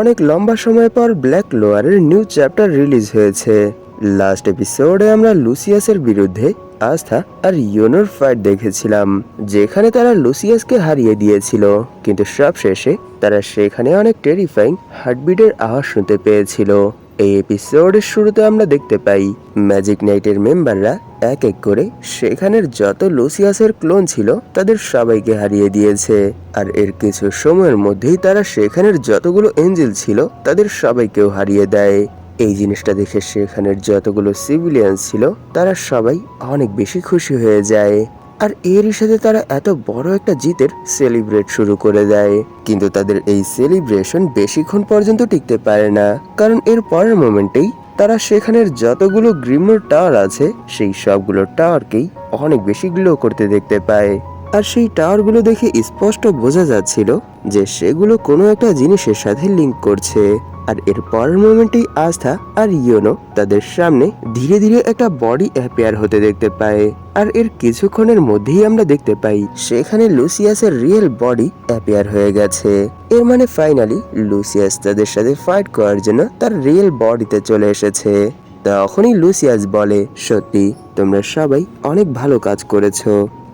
অনেক লম্বা সময় পর ব্ল্যাক লোয়ারের নিউ চ্যাপ্টার রিলিজ হয়েছে। লাস্ট এপিসোডে আমরা লুসিয়াসের বিরুদ্ধে আস্থা আর ইয়োনোর ফাইট দেখেছিলাম, যেখানে তারা লুসিয়াসকে হারিয়ে দিয়েছিল। কিন্তু সব শেষে তারা সেখানে অনেক টেরিফাইং হার্টবিটের আওয়াজ শুনতে পেয়েছিল। এই এপিসোডের শুরুতে আমরা দেখতে পাই ম্যাজিক নাইটের মেম্বাররা এক এক করে সেখানের যত লুসিয়াসের ক্লোন ছিল তাদের সবাইকে হারিয়ে দিয়েছে। আর এর কিছু সময়ের মধ্যেই তারা সেখানের যতগুলো এঞ্জেল ছিল তাদের সবাইকেও হারিয়ে দেয়। এই জিনিসটা দেখে সেখানের যতগুলো সিভিলিয়ান ছিল তারা সবাই অনেক বেশি খুশি হয়ে যায়। আর এরই সাথে তারা এত বড় একটা জিতের সেলিব্রেট শুরু করে দেয়। কিন্তু তাদের এই সেলিব্রেশন বেশিক্ষণ পর্যন্ত টিকতে পারে না। কারণ এর পরের মোমেন্টেই তারা সেখানের যতগুলো গ্রিমোর টাওয়ার আছে, সেই সবগুলো টাওয়ারকেই অনেক বেশি গ্লো করতে দেখতে পায়। আর সেই টাওয়ারগুলো দেখে স্পষ্ট বোঝা যাচ্ছিল যে সেগুলো কোনো একটা জিনিসের সাথে লিংক করছে। আর এর পরের মোমেন্টেই আস্থা আর ইয়োনো তাদের সামনে ধীরে ধীরে একটা বডি অ্যাপিয়ার হতে দেখতে পায়। আর এর কিছুক্ষণের মধ্যেই আমরা দেখতে পাই, সেখানে লুসিয়াসের রিয়েল বডি অ্যাপিয়ার হয়ে গেছে। এর মানে ফাইনালি লুসিয়াস তাদের সাথে ফাইট করার জন্য তার রিয়েল বডিতে চলে এসেছে। তখনই লুসিয়াস বলে, সত্যি, তোমরা সবাই অনেক ভালো কাজ করেছ।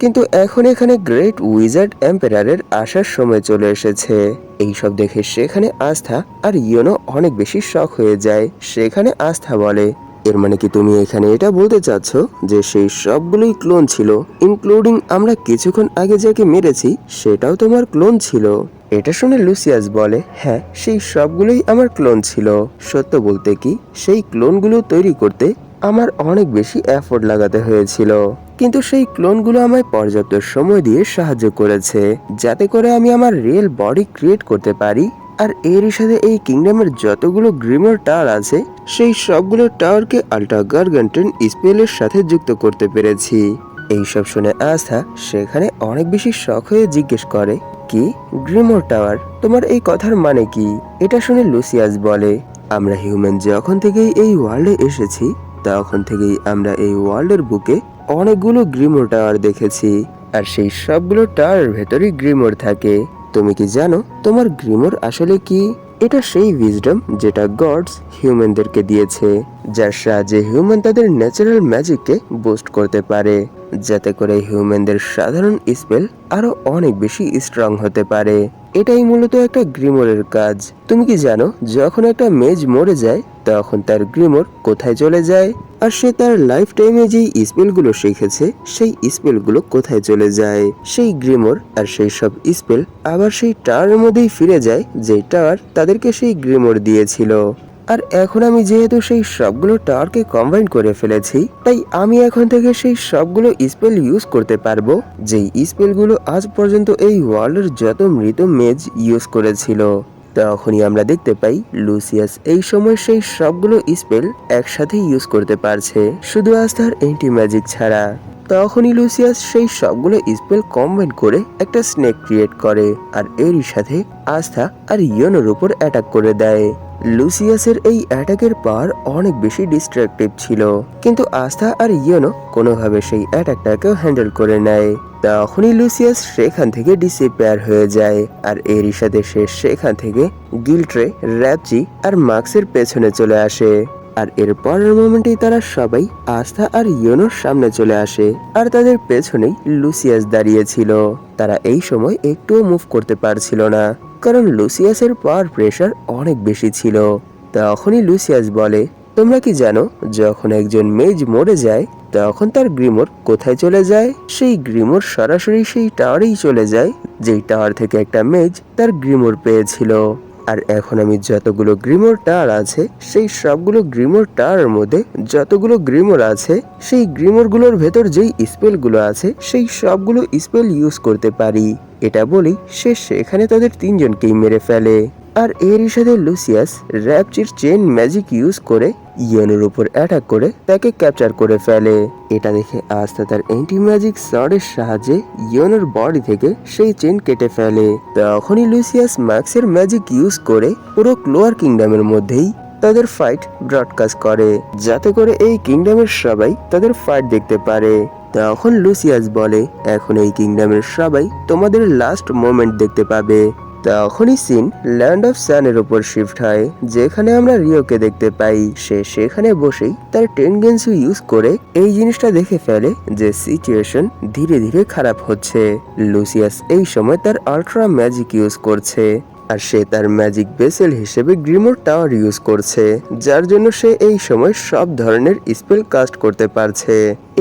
কিন্তু এখন এখানে গ্রেট উইজার্ড এম্পায়ারের আসার সময় চলে এসেছে। এইসব দেখে সেখানে আস্থা আর ইয়োনো অনেক বেশি শখ হয়ে যায়। সেখানে আস্থা বলে, এর মানে কি তুমি এখানে এটা বলতে চাচ্ছ যে সেই সবগুলোই ক্লোন ছিল ইনক্লুডিং আমরা কিছুক্ষণ আগে যাকে মেরেছি, সেটাও তোমার ক্লোন ছিল? এটা শুনে লুসিয়াস বলে হ্যাঁ সেই সবগুলোই আমার ক্লোন ছিল। সত্য বলতে কি, সেই ক্লোনগুলো তৈরি করতে আমার অনেক বেশি এফোর্ট লাগাতে হয়েছিল। কিন্তু সেই ক্লোনগুলো আমায় পর্যাপ্ত সময় দিয়ে সাহায্য করেছে, যাতে করে আমি আমার রিয়েল বডি ক্রিয়েট করতে পারি। আর এরই সাথে এই কিংডমের যতগুলো গ্রিমার টাওয়ার আছে, সেই সবগুলো টাওয়ারকে আল্ট্রা গার্গান্টেন স্পেলের সাথে যুক্ত করতে পেরেছি। এইসব শুনে আস্থা সেখানে অনেক বেশি শখ হয়ে জিজ্ঞেস করে, কি গ্রিমোর টাওয়ার? তোমার এই কথার মানে কি? এটা শুনে লুসিয়াস বলে, আমরা হিউম্যান যখন থেকেই এই ওয়ার্ল্ডে এসেছি তখন থেকেই আমরা এই ওয়ার্ল্ডের বুকে অনেকগুলো গ্রিমোর টাওয়ার দেখেছি। আর সেই সবগুলো টাওয়ারের ভেতরেই গ্রিমোর থাকে। তুমি কি জানো তোমার গ্রিমোর আসলে কি? এটা সেই উইজডম যেটা গডস হিউম্যানদেরকে দিয়েছে। যার সাহায্যে হিউম্যান তাদের ন্যাচারাল ম্যাজিককে বুস্ট করতে পারে, যাতে করে হিউম্যানদের সাধারণ স্পেল আরও অনেক বেশি স্ট্রং হতে পারে। এটাই মূলত একটা গ্রিমোরের কাজ। তুমি কি জানো, যখন একটা মেজ মরে যায়, তখন তার গ্রিমোর কোথায় চলে যায়? আর সে তার লাইফ টাইমে যেই স্পেলগুলো শিখেছে, সেই স্পেলগুলো কোথায় চলে যায়? সেই গ্রিমোর আর সেই সব স্পেল আবার সেই টাওয়ারের মধ্যেই ফিরে যায় যে টাওয়ার তাদেরকে সেই গ্রিমোর দিয়েছিল। আর এখন আমি যেহেতু সেই সবগুলো টাওয়ারকে কম্বাইন করে ফেলেছি, তাই আমি এখন থেকে সেই সবগুলো স্পেল ইউজ করতে পারব, যেই স্পেলগুলো আজ পর্যন্ত এই ওয়ার্ল্ডের যত মৃত মেজ ইউজ করেছিল। তখনই আমরা দেখতে পাই লুসিয়াস এই সময় সেই সবগুলো স্পেল একসাথে ইউজ করতে পারছে, শুধু আস্থার এন্টি ম্যাজিক ছাড়া। তখনই লুসিয়াস সেই সবগুলো স্পেল কম্বাইন করে একটা স্নেক ক্রিয়েট করে, আর এরই সাথে আস্থা আর ইয়নোর উপর অ্যাটাক করে দেয়। লুসিয়াসের এই অ্যাটাকের পার অনেক বেশি ডিস্ট্রাকটিভ ছিল। কিন্তু আস্থা আর ইয়নো কোনোভাবে সেই অ্যাটাকটাকেও হ্যান্ডেল করে নেয়। তখনই লুসিয়াস সেখান থেকে ডিসিপেয়ার হয়ে যায়। আর এরই সাথে সে সেখান থেকে গিল্ট্রে র্যাপচি আর মার্কসের পেছনে চলে আসে। আর এর পরের মোমেন্টেই তারা সবাই আস্থা আর ইয়োনোর সামনে চলে আসে। আর তাদের পেছনেই লুসিয়াস দাঁড়িয়েছিল। তারা এই সময় একটুও মুভ করতে পারছিল না, কারণ লুসিয়াসের পাওয়ার প্রেশার অনেক বেশি ছিল। তখনই লুসিয়াস বলে, তোমরা কি জানো, যখন একজন মেজ মরে যায়, তখন তার গ্রিমোর কোথায় চলে যায়? সেই গ্রিমোর সরাসরি সেই টাওয়ারেই চলে যায়, যেই টাওয়ার থেকে একটা মেজ তার গ্রিমোর পেয়েছিল। আর এখন আমি যতগুলো গ্রিমোর টার আছে, সেই সবগুলো গ্রিমোর টার মধ্যে যতগুলো গ্রিমোর আছে, সেই গ্রিমোরগুলোর ভেতর যেই স্পেলগুলো আছে, সেই সবগুলো স্পেল ইউজ করতে পারি। এটা বলেই সে সেখানে তাদের তিনজনকেই মেরে ফেলে। আর এরই সাথে লুসিয়াস র্যাপচির চেন ম্যাজিক ইউজ করে ইয়নের উপর অ্যাটাক করে তাকে ক্যাপচার করে ফেলে। এটা দেখে আস্তা তার অ্যান্টি ম্যাজিক সর্ডের সাহায্যে ইয়নের বডি থেকে সেই চেন কেটে ফেলে। তখনই লুসিয়াস ম্যাক্সের ম্যাজিক ইউজ করে পুরো ক্লোয়ার কিংডমের মধ্যেই তাদের ফাইট ব্রডকাস্ট করে, যাতে করে এই কিংডমের সবাই তাদের ফাইট দেখতে পারে। তখন লুসিয়াস বলে, এখন এই কিংডমের সবাই তোমাদের লাস্ট মোমেন্ট দেখতে পাবে। তখনই সিন ল্যান্ড অফ সানের উপর শিফট হয়, যেখানে আমরা রিওকে দেখতে পাই। সে সেখানে বসেই তার টেনগেন্সু ইউজ করে এই জিনিসটা দেখে ফেলে যে সিচুয়েশন ধীরে ধীরে খারাপ হচ্ছে। লুসিয়াস এই সময় তার আল্ট্রা ম্যাজিক ইউজ করছে। আর সে তার ম্যাজিক বেসেল হিসেবে গ্রিমোর টাওয়ার ইউজ করছে, যার জন্য সে এই সময় সব ধরনের স্পেল কাস্ট করতে পারছে।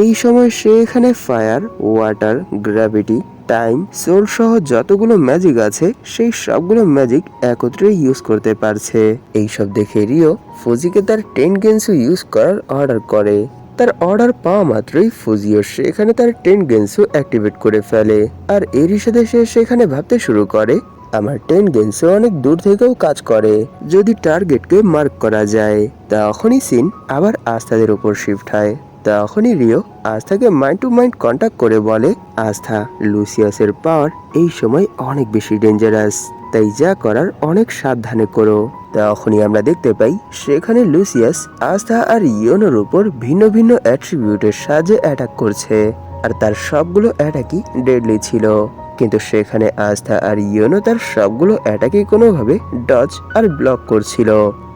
এই সময় সে এখানে fire water gravity time soul সহ যতগুলো ম্যাজিক আছে, সেই সবগুলো ম্যাজিক একত্রে ইউজ করতে পারছে। এইসব দেখে রিও ফুজিকে তার টেন গেন্সু ইউজ করার অর্ডার করে। তার অর্ডার পাওয়া মাত্রই ফুজিও সেখানে তার টেন গেন্সু অ্যাক্টিভেট করে ফেলে। আর এরই সাথে সে সেখানে ভাবতে শুরু করে আমার টেন গেন্সও অনেক দূর থেকেও কাজ করে। যদি টার্গেটকে মার্ক করা যায়, তখনই সিন আবার আস্থাদের উপর শিফট হয়। তখনই রিও আস্থাকে মাইন্ড টু মাইন্ড কন্ট্যাক্ট করে বলে, আস্থা, লুসিয়াসের পাওয়ার এই সময় অনেক বেশি ডেঞ্জারাস তাই যা করার অনেক সাবধানে করো। তখনই আমরা দেখতে পাই, সেখানে লুসিয়াস আস্থা আর ইয়নোর উপর ভিন্ন ভিন্ন অ্যাট্রিবিউটের সাহায্যে অ্যাটাক করছে। আর তার সবগুলো অ্যাটাকই ডেডলি ছিল। কিন্তু সেখানে আস্থা আর ইয়োনো তার সবগুলো অ্যাটাকে কোনোভাবে ডজ আর ব্লক করছিল।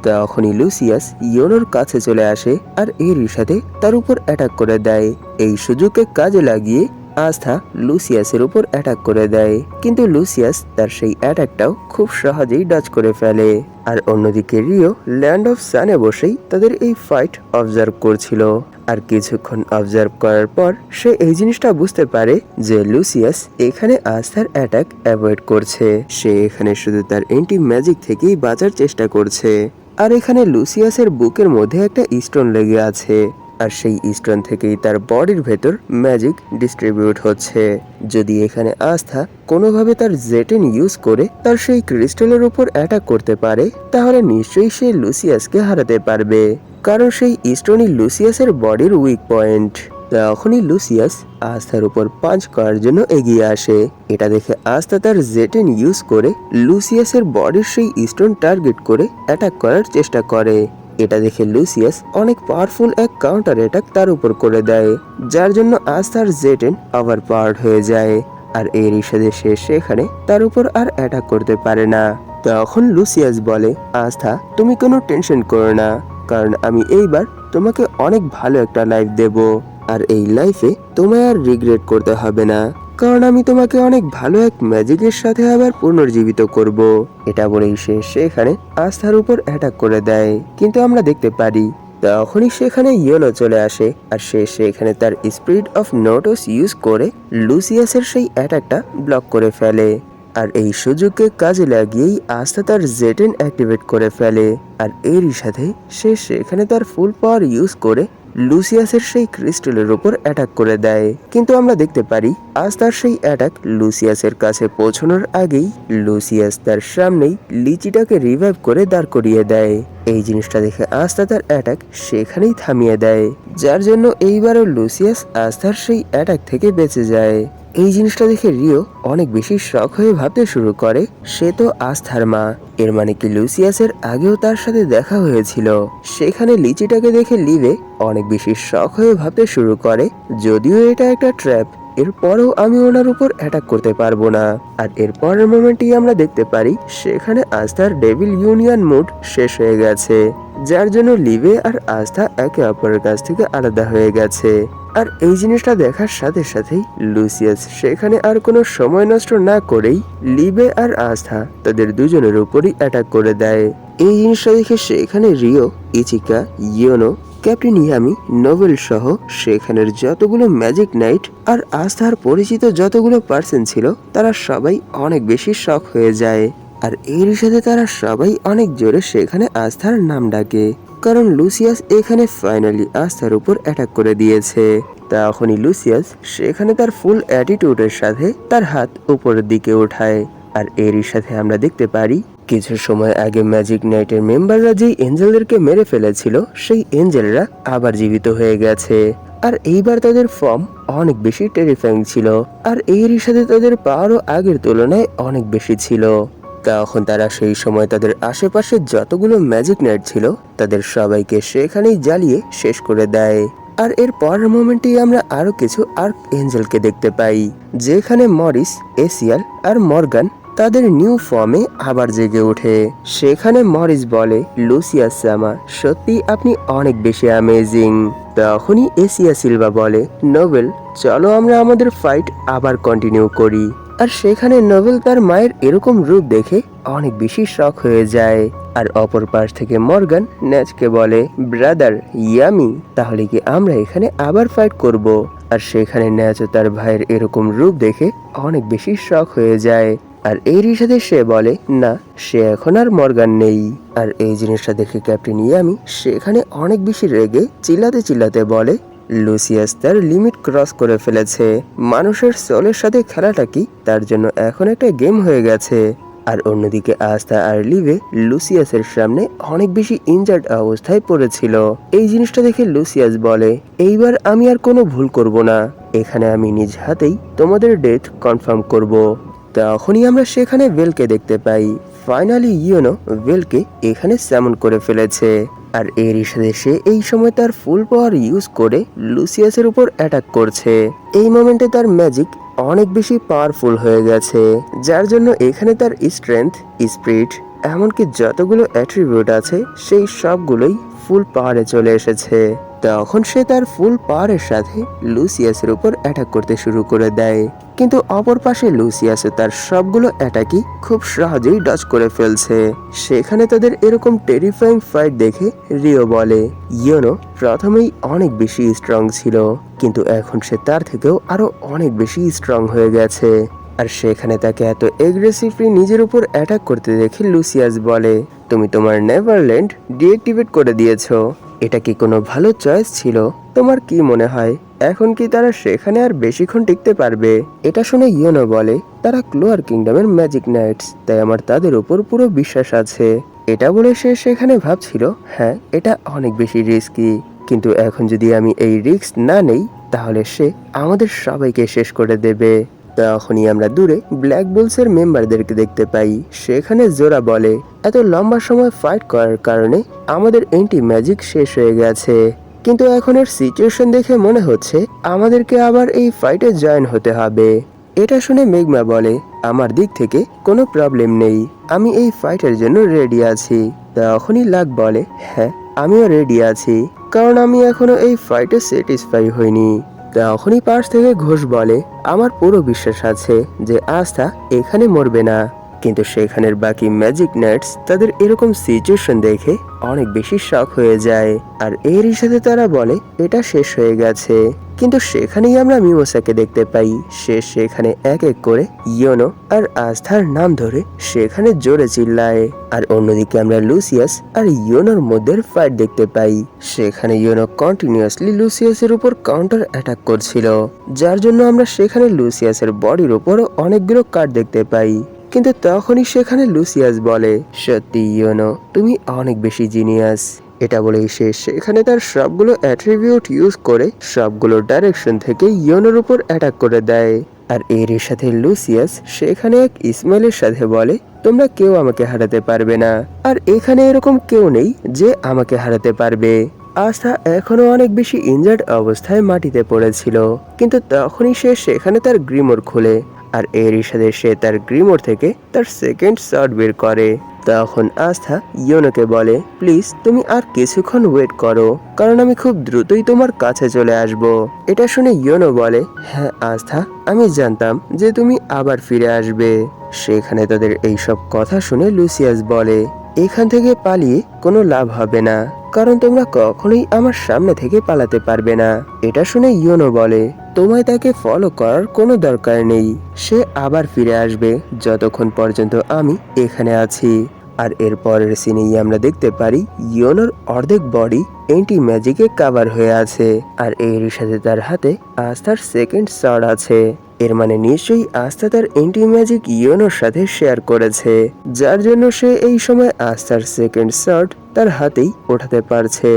তখনই লুসিয়াস ইয়োনোর কাছে চলে আসে আর এর সাথে তার উপর অ্যাটাক করে দেয়। এই সুযোগকে কাজে লাগিয়ে আস্থা লুসিয়াসের উপর অ্যাটাক করে দেয়। কিন্তু লুসিয়াস তার সেই অ্যাটাকটাও খুব সহজেই ডচ করে ফেলে। আর অন্যদিকে রিও ল্যান্ড অফ সানে বসেই তাদের এই ফাইট অবজার্ভ করছিল। আর কিছুক্ষণ অবজার্ভ করার পর সে এই জিনিসটা বুঝতে পারে যে লুসিয়াস এখানে আস্থার অ্যাটাক অ্যাভয়েড করছে। সে এখানে শুধু তার এন্টি ম্যাজিক থেকেই বাঁচার চেষ্টা করছে। আর এখানে লুসিয়াসের বুকের মধ্যে একটা স্টোন লেগে আছে। আর সেই স্টোন থেকেই তার বডির ভেতর ম্যাজিক ডিস্ট্রিবিউট হচ্ছে। যদি এখানে আস্থা কোনোভাবে তার জেটেন ইউজ করে তার সেই ক্রিস্টালের উপর অ্যাটাক করতে পারে, তাহলে নিশ্চয়ই সে লুসিয়াসকে হারাতে পারবে। কারণ সেই স্টোনই লুসিয়াসের বডির উইক পয়েন্ট তখনই লুসিয়াস আস্থার উপর পাঞ্চ করার জন্য এগিয়ে আসে। এটা দেখে আস্থা তার জেটেন ইউজ করে লুসিয়াসের বডির সেই স্টোন টার্গেট করে অ্যাটাক করার চেষ্টা করে। এটা দেখে লুসিয়াস অনেক পাওয়ারফুল এক কাউন্টার অ্যাটাক তার উপর করে দেয়, যার জন্য আস্থার জেটেন আবার পাওয়ার হয়ে যায়। আর এর সাথে সে সেখানে তার উপর আর অ্যাটাক করতে পারে না। তখন লুসিয়াস বলে, আস্থা, তুমি কোনো টেনশন করো না, কারণ আমি এইবার তোমাকে অনেক ভালো একটা লাইফ দেব। আর এই লাইফে তোমায় আর রিগ্রেট করতে হবে না। কারণ আমি তোমাকে অনেক ভালো এক ম্যাজিকের সাথে আবার পুনর্জীবিত করব। এটা বলেই সে সেখানে আস্থার উপর অ্যাটাক করে দেয়। কিন্তু আমরা দেখতে পারি, তখনই সেখানে ইয়েলো চলে আসে আর সে সেখানে তার স্পিরিট অফ নোটস ইউজ করে লুসিয়াসের সেই অ্যাটাকটা ব্লক করে ফেলে। আর এই সুযোগকে কাজে লাগিয়েই আস্থা তার জেটেন অ্যাক্টিভেট করে ফেলে। আর এরই সাথে সে সেখানে তার ফুল পাওয়ার ইউজ করে লুসিয়াসের সেই ক্রিস্টালের ওপর অ্যাটাক করে দেয়। কিন্তু আমরা দেখতে পারি, আজ তার সেই অ্যাটাক লুসিয়াসের কাছে পৌঁছানোর আগেই লুসিয়াস তার সামনেই লিচিটাকে রিভাইভ করে দাঁড় করিয়ে দেয়। এই জিনিসটা দেখে আস্থা তার অ্যাটাক সেখানেই থামিয়ে দেয়। যার জন্য এইবারও লুসিয়াস আস্থার সেই অ্যাটাক থেকে বেঁচে যায়। এই জিনিসটা দেখে রিও অনেক বেশি শখ হয়ে ভাবতে শুরু করে। সে তো আস্থার মা। এর মানে কি লুসিয়াসের আগেও তার সাথে দেখা হয়েছিল। সেখানে লিচিটাকে দেখে লিভে অনেক বেশি শখ হয়ে ভাবতে শুরু করে, যদিও এটা একটা ট্র্যাপ। এরপরেও আমি ওনার উপর অ্যাটাক করতে পারব না। আর এর পরের মোমেন্টই আমরা দেখতে পারি, সেখানে আস্থার ডেভিল ইউনিয়ন মুড শেষ হয়ে গেছে, যার জন্য লিভে আর আস্থা একে অপরের কাছ থেকে আলাদা হয়ে গেছে। আর এই জিনিসটা দেখার সাথে সাথেই লুসিয়াস, সেখানে আর কোনো সময় নষ্ট না করেই লিবে আর আস্থা তাদের দুজনের উপরই অ্যাটাক করে দেয়। এই জিনিসটা দেখে সেখানে Ryo, Ichika, Yuno, captain Yami, Nobel সহ সেখানের যতগুলো ম্যাজিক নাইট আর আস্থার পরিচিত যতগুলো পার্সন ছিল, তারা সবাই অনেক বেশি শখ হয়ে যায়। আর এর সাথে তারা সবাই অনেক জোরে সেখানে আস্থার নাম ডাকে। কারণ লুসিয়াস এখানে ফাইনালি আস্থার উপর অ্যাটাক করে দিয়েছে। তখনই লুসিয়াস সেখানে তার ফুল অ্যাটিটিউডের সাথে তার হাত উপরের দিকে ওঠায়। আর এরই সাথে আমরা দেখতে পারি কিছু সময় আগে ম্যাজিক নাইটের মেম্বাররা যেই এঞ্জেলদেরকে মেরে ফেলেছিল, সেই এঞ্জেলরা আবার জীবিত হয়ে গেছে। আর এইবার তাদের ফর্ম অনেক বেশি টেরিফাইং ছিল, আর এরই সাথে তাদের পাওয়ারও আগের তুলনায় অনেক বেশি ছিল। তখন তারা সেই সময় তাদের আশেপাশে যতগুলো ম্যাজিক নাইট ছিল, তাদের সবাইকে সেখানেই জ্বালিয়ে শেষ করে দেয়। আর এর পরের মোমেন্টেই আমরা আরও কিছু আর্ক এঞ্জেলকে দেখতে পাই, যেখানে মরিস এসিয়াল আর মর্গান তাদের নিউ ফর্মে আবার জেগে ওঠে। সেখানে মরিস বলে, লুসিয়া সামা সত্যি আপনি অনেক বেশি অ্যামেজিং তখনই এসিয়া সিলভা বলে, নোবেল, চলো আমরা আমাদের ফাইট আবার কন্টিনিউ করি। আর সেখানে নোবেল তার মায়ের এরকম রূপ দেখে অনেক বেশি শখ হয়ে যায়। আর অপর পাশ থেকে মর্গান ন্যাচকে বলে, ব্রাদার, ইয়ামি, তাহলে কি আমরা এখানে আবার ফাইট করব? আর সেখানে ন্যাচও তার ভাইয়ের এরকম রূপ দেখে অনেক বেশি শখ হয়ে যায়। আর এরই সাথে সে বলে, না, সে এখন আর মর্গান নেই। আর এই জিনিসটা দেখে ক্যাপ্টেন ইয়ামি সেখানে অনেক বেশি রেগে চিল্লাতে চিল্লাতে বলে, লুসিয়াস তার লিমিট ক্রস করে ফেলেছে। মানুষের সোলের সাথে খেলাটা কি? তার জন্য এখন একটা গেম হয়ে গেছে। আর অন্যদিকে আস্থা আর লিভে লুসিয়াসের সামনে অনেক বেশি ইনজার্ড অবস্থায় পড়েছিল। এই জিনিসটা দেখে লুসিয়াস বলে, এইবার আমি আর কোনো ভুল করব না। এখানে আমি নিজ হাতেই তোমাদের ডেথ কনফার্ম করব। তখনই আমরা সেখানে ভেলকে দেখতে পাই। ফাইনালি ইউনো ভেলকে এখানে স্যামন করে ফেলেছে। আর এরই সাথে সে এই সময় তার ফুল পাওয়ার ইউজ করে লুসিয়াসের উপর অ্যাটাক করছে। এই মোমেন্টে তার ম্যাজিক অনেক বেশি পাওয়ারফুল হয়ে গেছে। যার জন্য এখানে তার স্ট্রেংথ স্পিড এমনকি যতগুলো অ্যাট্রিবিউট আছে, সেই সবগুলোই ফুল পাহাড়ে চলে এসেছে। তখন সে তার ফুল পাহাড়ের সাথে লুসিয়াসের উপর অ্যাটাক করতে শুরু করে দেয়। কিন্তু অপর পাশে লুসিয়াসও তার সবগুলো অ্যাটাকই খুব সহজেই ডচ করে ফেলছে। সেখানে তাদের এরকম টেরিফাইং ফাইট দেখে রিও বলে, ইয়োনো, প্রথমেই অনেক বেশি স্ট্রং ছিল, কিন্তু এখন সে তার থেকেও আরও অনেক বেশি স্ট্রং হয়ে গেছে। আর সেখানে তাকে এত এগ্রেসিভলি নিজের উপর অ্যাটাক করতে দেখে লুসিয়াস বলে, তুমি তোমার নেভারল্যান্ড ডিঅ্যাক্টিভেট করে দিয়েছ। এটা কি কোনো ভালো চয়েস ছিল? তোমার কি মনে হয়? এখন কি তারা সেখানে আর বেশিক্ষণ টিকতে পারবে? এটা শুনে ইয়োনো বলে, তারা ক্লোয়ার কিংডমের ম্যাজিক নাইটস, তাই আমার তাদের উপর পুরো বিশ্বাস আছে। এটা বলে সে সেখানে ভাবছিল হ্যাঁ এটা অনেক বেশি রিস্কি কিন্তু এখন যদি আমি এই রিস্ক না নেই, তাহলে সে আমাদের সবাইকে শেষ করে দেবে। তখনই আমরা দূরে ব্ল্যাক বুলসের মেম্বারদেরকে দেখতে পাই। সেখানে জোরা বলে, এত লম্বা সময় ফাইট করার কারণে আমাদের এন্টি ম্যাজিক শেষ হয়ে গেছে। কিন্তু এখন এর সিচুয়েশন দেখে মনে হচ্ছে আমাদেরকে আবার এই ফাইটে জয়েন হতে হবে। এটা শুনে মেঘমা বলে, আমার দিক থেকে কোনো প্রবলেম নেই। আমি এই ফাইটের জন্য রেডি আছি। তখনই লাগ বলে হ্যাঁ আমিও রেডি আছি। কারণ আমি এখনও এই ফাইটে স্যাটিসফাই হইনি। তখনই পাশ থেকে ঘোষ বলে আমার পুরো বিশ্বাস আছে যে আস্থা এখানে মরবে না। কিন্তু সেখানের বাকি ম্যাজিক নাইটস তাদের এরকম সিচুয়েশন দেখে অনেক বেশি শখ হয়ে যায়। আর এরই সাথে তারা বলে, এটা শেষ হয়ে গেছে। কিন্তু সেখানেই আমরা মিমোসাকে দেখতে পাই। সে সেখানে এক এক করে ইয়োনো আর আস্থার নাম ধরে সেখানে জোরে চিল্লায়। আর অন্যদিকে আমরা লুসিয়াস আর ইয়োনোর মধ্যে ফাইট দেখতে পাই। সেখানে ইয়োনো কন্টিনিউয়াসলি লুসিয়াসের উপর কাউন্টার অ্যাটাক করছিল। যার জন্য আমরা সেখানে লুসিয়াসের বডির উপর অনেকগুলো কার্ড দেখতে পাই। কিন্তু তখনই সেখানে লুসিয়াস বলে, সত্যি, ইয়োনো, তুমি অনেক বেশি জিনিয়াস। এটা বলেই সে সেখানে তার সবগুলো অ্যাট্রিবিউট ইউজ করে সবগুলো ডাইরেকশন থেকে ইয়োনোর উপর অ্যাটাক করে দেয়। আর এর সাথে লুসিয়াস সেখানে এক ইসমাইলের সাথে বলে, তোমরা কেউ আমাকে হারাতে পারবে না। আর এখানে এরকম কেউ নেই যে আমাকে হারাতে পারবে। আস্থা এখনও অনেক বেশি ইনজার্ড অবস্থায় মাটিতে পড়েছিল। কিন্তু তখনই সে সেখানে তার গ্রিমোর খোলে। আর এর সাথে সে তার গ্রিমোর থেকে তার সেকেন্ড শট বের করে। তখন আস্থা ইয়োনোকে বলে, প্লিজ, তুমি আর কিছুক্ষণ ওয়েট করো, কারণ আমি খুব দ্রুতই তোমার কাছে চলে আসব। এটা শুনে ইয়োনো বলে হ্যাঁ আস্থা, আমি জানতাম যে তুমি আবার ফিরে আসবে। সেখানে তাদের এইসব কথা শুনে লুসিয়াস বলে এখান থেকে পালিয়ে কোনো লাভ হবে না। কারণ তোমরা কখনোই আমার সামনে থেকে পালাতে পারবে না। এটা শুনে ইয়োনো বলে, তোমায় তাকে ফলো করার কোনো দরকার নেই। সে আবার ফিরে আসবে যতক্ষণ পর্যন্ত আমি এখানে আছি। আর এর পরের সিনেই আমরা দেখতে পারি ইয়োনোর অর্ধেক বডি এন্টি ম্যাজিকে কাভার হয়ে আছে, আর এর সাথে তার হাতে আস্থার সেকেন্ড শট আছে। এর মানে নিশ্চয়ই আস্থা তার এন্টি ম্যাজিক ইয়োনোর সাথে শেয়ার করেছে, যার জন্য সে এই সময় আস্থার সেকেন্ড শট তার হাতেই ওঠাতে পারছে।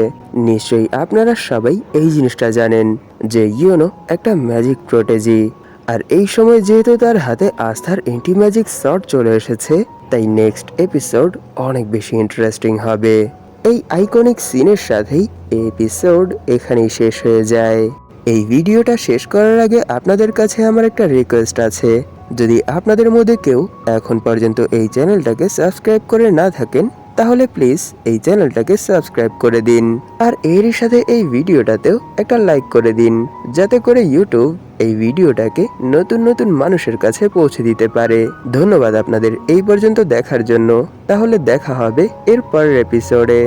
নিশ্চয়ই আপনারা সবাই এই জিনিসটা জানেন যে ইয়োনো একটা ম্যাজিক প্রোটেজি। আর এই সময় যেহেতু তার হাতে আস্থার এন্টি ম্যাজিক শট চলে এসেছে, তাই নেক্সট এপিসোড অনেক বেশি ইন্টারেস্টিং হবে। এই আইকনিক সিনের সাথেই এপিসোড এখানেই শেষ হয়ে যায়। এই ভিডিওটা শেষ করার আগে আপনাদের কাছে আমার একটা রিকোয়েস্ট আছে। যদি আপনাদের মধ্যে কেউ এখন পর্যন্ত এই চ্যানেলটাকে সাবস্ক্রাইব করে না থাকেন, তাহলে প্লিজ এই চ্যানেলটাকে সাবস্ক্রাইব করে দিন। আর এরই সাথে এই ভিডিওটাতেও একটা লাইক করে দিন, যাতে করে ইউটিউব এই ভিডিওটাকে নতুন নতুন মানুষের কাছে পৌঁছে দিতে পারে। ধন্যবাদ আপনাদের এই পর্যন্ত দেখার জন্য। তাহলে দেখা হবে এর পরের এপিসোডে